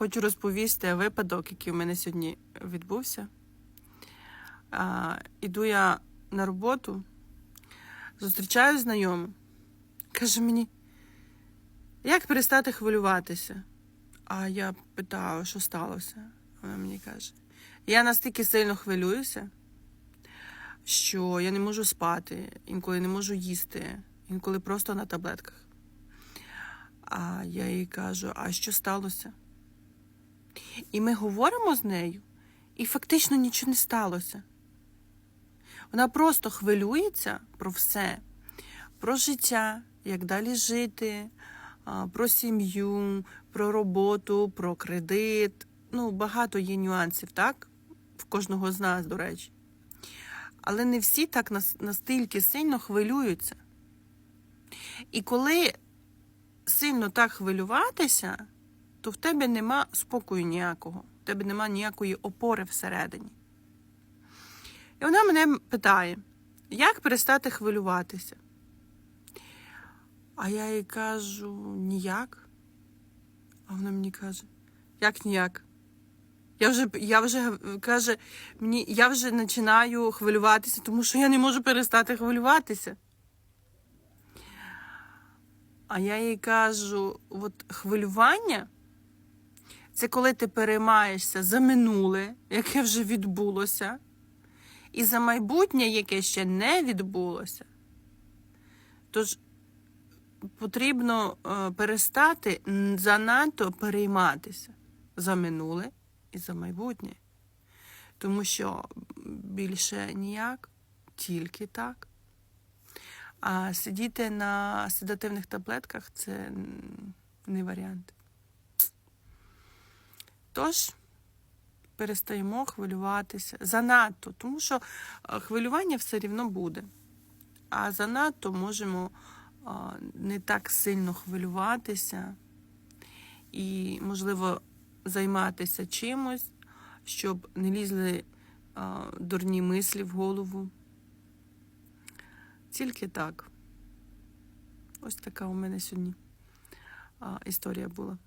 Хочу розповісти випадок, який у мене сьогодні відбувся. А, іду я на роботу, зустрічаю знайому. Каже мені, як перестати хвилюватися? А я питаю, що сталося? Вона мені каже: я настільки сильно хвилююся, що я не можу спати, інколи не можу їсти, інколи просто на таблетках. А я їй кажу: а що сталося? І ми говоримо з нею, і фактично нічого не сталося. Вона просто хвилюється про все, про життя, як далі жити, про сім'ю, про роботу, про кредит. Ну, багато є нюансів, так? В кожного з нас, до речі. Але не всі так настільки сильно хвилюються. І коли сильно так хвилюватися, то в тебе нема спокою ніякого, в тебе нема ніякої опори всередині. І вона мене питає, як перестати хвилюватися? А я їй кажу, ніяк. А вона мені каже, як ніяк? Я вже, я вже каже, мені, я вже починаю хвилюватися, тому що я не можу перестати хвилюватися. А я їй кажу: от хвилювання це коли ти переймаєшся за минуле, яке вже відбулося, і за майбутнє, яке ще не відбулося. Тож потрібно е, перестати занадто перейматися за минуле і за майбутнє. Тому що більше ніяк, тільки так. А сидіти на седативних таблетках це не варіант. Тож, перестаємо хвилюватися занадто, тому що е, хвилювання все рівно буде. А занадто можемо е, не так сильно хвилюватися і, можливо, займатися чимось, щоб не лізли е, дурні мислі в голову. Тільки так. Ось така у мене сьогодні історія була.